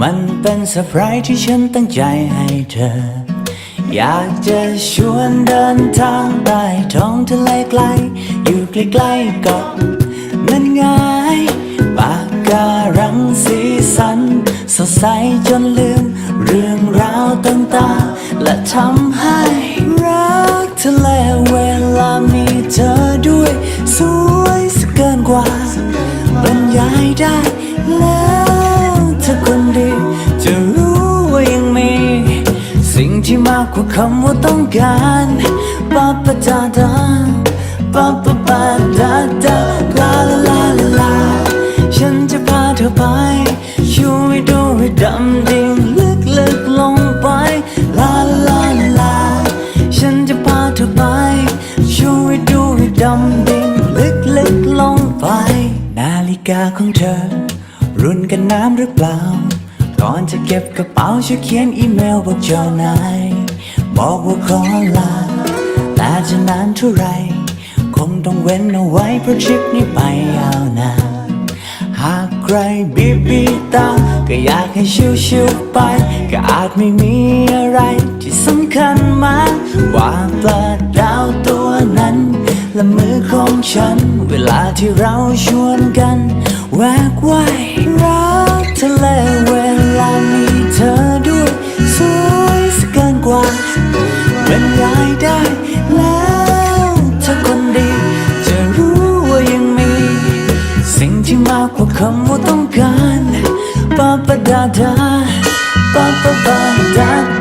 มันเป็นเซอร์ไพรส์ที่ฉันตั้งใจให้เธอ อยากจะชวนเดินทางใต้ท้องทะเลไกล อยู่ใกล้ๆกับนั่นไงปากการังสีสัน สดใสจนลืม เรื่องราวต่างๆ และทำให้รักทะเลเวลามีเธอ ที่มากกว่าคำว่าต้องการปาปะดาดาปาปะปาดาดาลาลาลาลาลาฉันจะพาเธอไปช่วยดูให้ดำดิ่งลึกลึกลงไปลาลาลาลาฉันจะพาเธอไปช่วยดูให้ดำดิ่งลึกลึกลงไป นาฬิกาของเธอ รุ่นกันน้ำหรือเปล่า ก่อนจะเก็บกระเป๋าช่วยเขียนอีเมลบอกเจ้านายบอกว่าขอลา แต่จะนานเท่าไร คงต้องเว้นเอาไว้เพราะทริปนี้ไปยาวนานหากใครบีบบีตา ก็อยากให้ชิวๆไป ก็อาจไม่มีอะไรที่สำคัญมากกว่าปลาดาวตัวนั้น และมือของฉัน เวลาที่เราชวนกัน แวกว่าย kamutunggan Papadada, papapadada